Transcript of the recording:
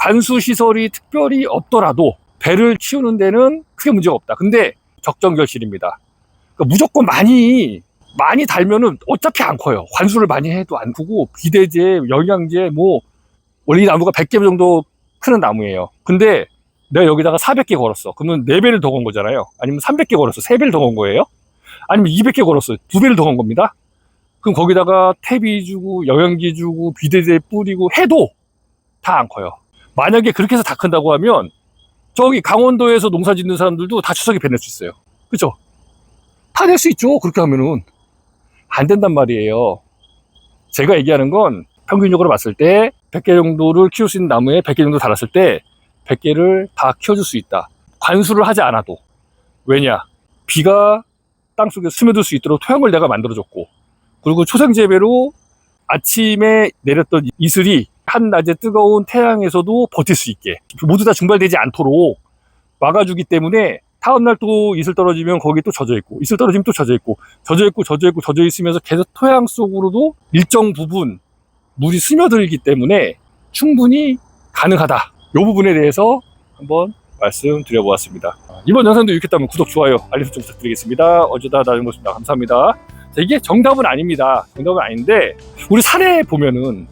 관수 시설이 특별히 없더라도 배를 키우는 데는 크게 문제가 없다. 근데 적정결실입니다. 그러니까 무조건 많이 많이 달면은 어차피 안 커요. 관수를 많이 해도 안 크고 비대제, 영양제 뭐 원래 이 나무가 100개 정도 크는 나무예요. 근데 내가 여기다가 400개 걸었어. 그러면 4배를 더 건 거잖아요. 아니면 300개 걸었어. 3배를 더 건 거예요. 아니면 200개 걸었어. 2배를 더 건 겁니다. 그럼 거기다가 탭이 주고 영양제 주고 비대제 뿌리고 해도 다 안 커요. 만약에 그렇게 해서 다 큰다고 하면 저기 강원도에서 농사 짓는 사람들도 다 추석에 배낼 수 있어요. 그죠? 다 낼 수 있죠. 그렇게 하면은. 안 된단 말이에요. 제가 얘기하는 건 평균적으로 봤을 때 100개 정도를 키울 수 있는 나무에 100개 정도 달았을 때 100개를 다 키워줄 수 있다. 관수를 하지 않아도. 왜냐? 비가 땅속에 스며들 수 있도록 토양을 내가 만들어줬고, 그리고 초생재배로 아침에 내렸던 이슬이 한낮에 뜨거운 태양에서도 버틸 수 있게 모두 다 증발되지 않도록 막아주기 때문에 다음날 또 이슬 떨어지면 거기 또 젖어 있고 이슬 떨어지면 또 젖어 있고 젖어 있고 젖어 있고 젖어 있으면서 계속 토양 속으로도 일정 부분 물이 스며들기 때문에 충분히 가능하다. 이 부분에 대해서 한번 말씀드려보았습니다. 이번 영상도 유익했다면 구독, 좋아요, 알림 설정 부탁드리겠습니다. 어쩌다 나는 것입니다. 감사합니다. 자, 이게 정답은 아닙니다. 정답은 아닌데 우리 산에 보면은